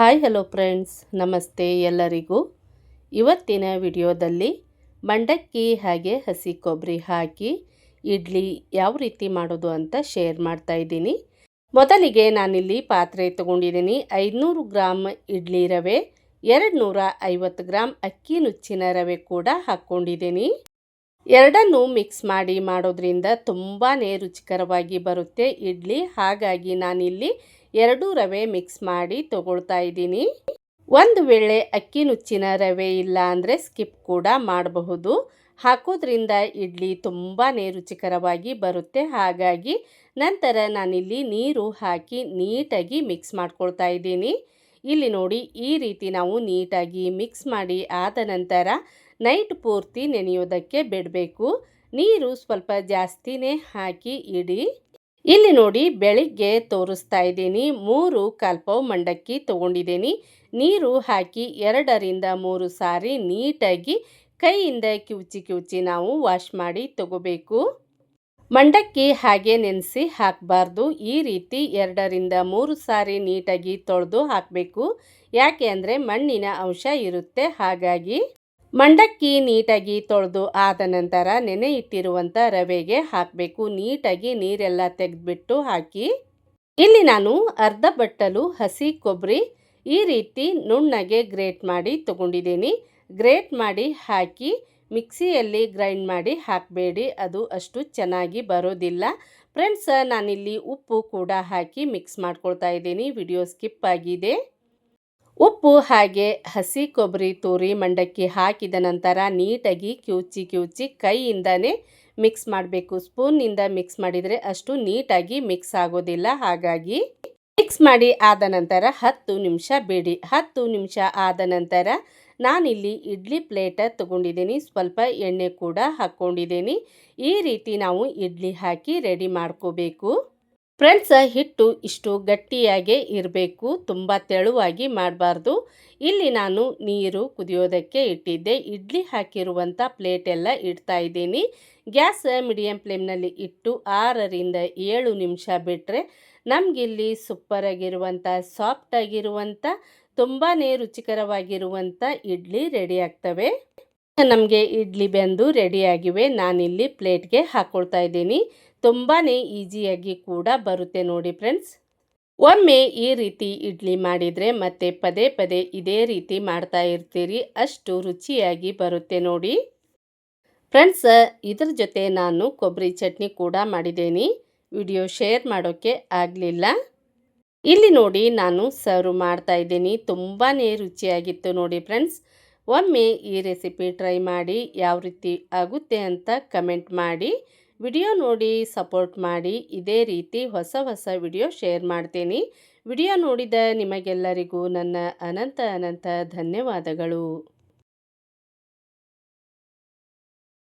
Hi, hello friends. ನಮಸ್ತೆ ಎಲ್ಲರಿಗೂ. ಇವತ್ತಿನ ವಿಡಿಯೋದಲ್ಲಿ ಮಂಡಕ್ಕಿ ಹಾಗೆ ಹಸಿ ಕೊಬ್ಬರಿ ಹಾಕಿ ಇಡ್ಲಿ ಯಾವ ರೀತಿ ಮಾಡೋದು ಅಂತ ಶೇರ್ ಮಾಡ್ತಾ ಇದ್ದೀನಿ. ಮೊದಲಿಗೆ ನಾನಿಲ್ಲಿ ಪಾತ್ರೆ ತೊಗೊಂಡಿದ್ದೀನಿ. ಐದುನೂರು ಗ್ರಾಮ್ ಇಡ್ಲಿ ರವೆ ಎರಡು ನೂರ ಐವತ್ತು ಗ್ರಾಮ್ ಅಕ್ಕಿ ನುಚ್ಚಿನ ರವೆ ಕೂಡ ಹಾಕ್ಕೊಂಡಿದ್ದೀನಿ. ಎರಡನ್ನೂ ಮಿಕ್ಸ್ ಮಾಡಿ ಮಾಡೋದ್ರಿಂದ ತುಂಬಾ ರುಚಿಕರವಾಗಿ ಬರುತ್ತೆ ಇಡ್ಲಿ. ಹಾಗಾಗಿ ನಾನಿಲ್ಲಿ ಎರಡು ರವೆ ಮಿಕ್ಸ್ ಮಾಡಿ ತಗೊಳ್ತಾ ಇದ್ದೀನಿ. ಒಂದು ವೇಳೆ ಅಕ್ಕಿ ನುಚ್ಚಿನ ರವೆ ಇಲ್ಲ ಅಂದರೆ ಸ್ಕಿಪ್ ಕೂಡ ಮಾಡಬಹುದು. ಹಾಕೋದ್ರಿಂದ ಇಡ್ಲಿ ತುಂಬಾ ರುಚಿಕರವಾಗಿ ಬರುತ್ತೆ. ಹಾಗಾಗಿ ನಂತರ ನಾನಿಲ್ಲಿ ನೀರು ಹಾಕಿ ನೀಟಾಗಿ ಮಿಕ್ಸ್ ಮಾಡ್ಕೊಳ್ತಾ ಇದ್ದೀನಿ. ಇಲ್ಲಿ ನೋಡಿ, ಈ ರೀತಿ ನಾವು ನೀಟಾಗಿ ಮಿಕ್ಸ್ ಮಾಡಿ ಆದ ನಂತರ ನೈಟ್ ಪೂರ್ತಿ ನೆನೆಯೋದಕ್ಕೆ ಬಿಡಬೇಕು. ನೀರು ಸ್ವಲ್ಪ ಜಾಸ್ತಿನೇ ಹಾಕಿ ಇಡಿ. ಇಲ್ಲಿ ನೋಡಿ ಬೆಳಿಗ್ಗೆ ತೋರಿಸ್ತಾ ಇದ್ದೀನಿ. ಮೂರು ಕಾಲ್ಪಾವ್ ಮಂಡಕ್ಕಿ ತೊಗೊಂಡಿದ್ದೀನಿ. ನೀರು ಹಾಕಿ ಎರಡರಿಂದ ಮೂರು ಸಾರಿ ನೀಟಾಗಿ ಕೈಯಿಂದ ಕಿವುಚಿ ಕಿವುಚಿ ನಾವು ವಾಶ್ ಮಾಡಿ ತಗೋಬೇಕು. ಮಂಡಕ್ಕಿ ಹಾಗೆ ನೆನೆಸಿ ಹಾಕಬಾರ್ದು. ಈ ರೀತಿ ಎರಡರಿಂದ ಮೂರು ಸಾರಿ ನೀಟಾಗಿ ತೊಳೆದು ಹಾಕಬೇಕು. ಯಾಕೆ ಅಂದರೆ ಮಣ್ಣಿನ ಅಂಶ ಇರುತ್ತೆ. ಹಾಗಾಗಿ ಮಂಡಕ್ಕಿ ನೀಟಾಗಿ ತೊಳೆದು ಆದ ನಂತರ ನೆನೆ ಇಟ್ಟಿರುವಂಥ ರವೆಗೆ ಹಾಕಬೇಕು. ನೀಟಾಗಿ ನೀರೆಲ್ಲ ತೆಗೆದುಬಿಟ್ಟು ಹಾಕಿ. ಇಲ್ಲಿ ನಾನು ಅರ್ಧ ಬಟ್ಟಲು ಹಸಿ ಕೊಬ್ಬರಿ ಈ ರೀತಿ ನುಣ್ಣಗೆ ಗ್ರೇಟ್ ಮಾಡಿ ತಗೊಂಡಿದ್ದೀನಿ. ಗ್ರೇಟ್ ಮಾಡಿ ಹಾಕಿ ಮಿಕ್ಸಿಯಲ್ಲಿ ಗ್ರೈಂಡ್ ಮಾಡಿ ಹಾಕಬೇಡಿ. ಅದು ಅಷ್ಟು ಚೆನ್ನಾಗಿ ಬರೋದಿಲ್ಲ. ಫ್ರೆಂಡ್ಸ್, ನಾನಿಲ್ಲಿ ಉಪ್ಪು ಕೂಡ ಹಾಕಿ ಮಿಕ್ಸ್ ಮಾಡ್ಕೊಳ್ತಾ ಇದ್ದೀನಿ. ವಿಡಿಯೋ ಸ್ಕಿಪ್ ಆಗಿದೆ. ಉಪ್ಪು ಹಾಗೆ ಹಸಿ ಕೊಬ್ಬರಿ ತೂರಿ ಮಂಡಕ್ಕಿ ಹಾಕಿದ ನಂತರ ನೀಟಾಗಿ ಕ್ಯೂಚಿ ಕ್ಯೂಚಿ ಕೈಯಿಂದನೇ ಮಿಕ್ಸ್ ಮಾಡಬೇಕು. ಸ್ಪೂನಿಂದ ಮಿಕ್ಸ್ ಮಾಡಿದರೆ ಅಷ್ಟು ನೀಟಾಗಿ ಮಿಕ್ಸ್ ಆಗೋದಿಲ್ಲ. ಹಾಗಾಗಿ ಮಿಕ್ಸ್ ಮಾಡಿ ಆದ ನಂತರ ಹತ್ತು ನಿಮಿಷ ಬಿಡಿ. ಹತ್ತು ನಿಮಿಷ ಆದ ನಂತರ ನಾನಿಲ್ಲಿ ಇಡ್ಲಿ ಪ್ಲೇಟ ತಗೊಂಡಿದ್ದೀನಿ. ಸ್ವಲ್ಪ ಎಣ್ಣೆ ಕೂಡ ಹಾಕ್ಕೊಂಡಿದ್ದೀನಿ ಈ ರೀತಿ ನಾವು ಇಡ್ಲಿ ಹಾಕಿ ರೆಡಿ ಮಾಡ್ಕೋಬೇಕು. ಫ್ರೆಂಡ್ಸ್, ಹಿಟ್ಟು ಇಷ್ಟು ಗಟ್ಟಿಯಾಗೇ ಇರಬೇಕು. ತುಂಬ ತೆಳುವಾಗಿ ಮಾಡಬಾರ್ದು. ಇಲ್ಲಿ ನಾನು ನೀರು ಕುದಿಯೋದಕ್ಕೆ ಇಟ್ಟಿದ್ದೆ. ಇಡ್ಲಿ ಹಾಕಿರುವಂಥ ಪ್ಲೇಟೆಲ್ಲ ಇಡ್ತಾ ಇದ್ದೀನಿ. ಗ್ಯಾಸ್ ಮೀಡಿಯಂ ಫ್ಲೇಮ್ನಲ್ಲಿ ಇಟ್ಟು ಆರರಿಂದ ಏಳು ನಿಮಿಷ ಬಿಟ್ಟರೆ ನಮಗಿಲ್ಲಿ ಸೂಪರಾಗಿರುವಂಥ ಸಾಫ್ಟಾಗಿರುವಂಥ ತುಂಬಾ ರುಚಿಕರವಾಗಿರುವಂಥ ಇಡ್ಲಿ ರೆಡಿ ಆಗ್ತವೆ. ನಮಗೆ ಇಡ್ಲಿ ಬೆಂದು ರೆಡಿಯಾಗಿವೆ. ನಾನಿಲ್ಲಿ ಪ್ಲೇಟ್ಗೆ ಹಾಕ್ಕೊಳ್ತಾ ಇದ್ದೀನಿ. ತುಂಬಾ ಈಸಿಯಾಗಿ ಕೂಡ ಬರುತ್ತೆ ನೋಡಿ ಫ್ರೆಂಡ್ಸ್. ಒಮ್ಮೆ ಈ ರೀತಿ ಇಡ್ಲಿ ಮಾಡಿದರೆ ಮತ್ತೆ ಪದೇ ಪದೇ ಇದೇ ರೀತಿ ಮಾಡ್ತಾ ಇರ್ತೀರಿ. ಅಷ್ಟು ರುಚಿಯಾಗಿ ಬರುತ್ತೆ ನೋಡಿ. ಫ್ರೆಂಡ್ಸ್, ಇದ್ರ ಜೊತೆ ನಾನು ಕೊಬ್ಬರಿ ಚಟ್ನಿ ಕೂಡ ಮಾಡಿದ್ದೀನಿ. ವಿಡಿಯೋ ಶೇರ್ ಮಾಡೋಕ್ಕೆ ಆಗಲಿಲ್ಲ. ಇಲ್ಲಿ ನೋಡಿ ನಾನು ಸರ್ವ್ ಮಾಡ್ತಾ ಇದ್ದೀನಿ. ತುಂಬಾ ರುಚಿಯಾಗಿತ್ತು ನೋಡಿ ಫ್ರೆಂಡ್ಸ್. ಒಮ್ಮೆ ಈ ರೆಸಿಪಿ ಟ್ರೈ ಮಾಡಿ ಯಾವ ರೀತಿ ಆಗುತ್ತೆ ಅಂತ ಕಮೆಂಟ್ ಮಾಡಿ. ವಿಡಿಯೋ ನೋಡಿ ಸಪೋರ್ಟ್ ಮಾಡಿ. ಇದೇ ರೀತಿ ಹೊಸ ಹೊಸ ವಿಡಿಯೋ ಶೇರ್ ಮಾಡ್ತೀನಿ. ವಿಡಿಯೋ ನೋಡಿದ ನಿಮಗೆಲ್ಲರಿಗೂ ನನ್ನ ಅನಂತ ಅನಂತ ಧನ್ಯವಾದಗಳು.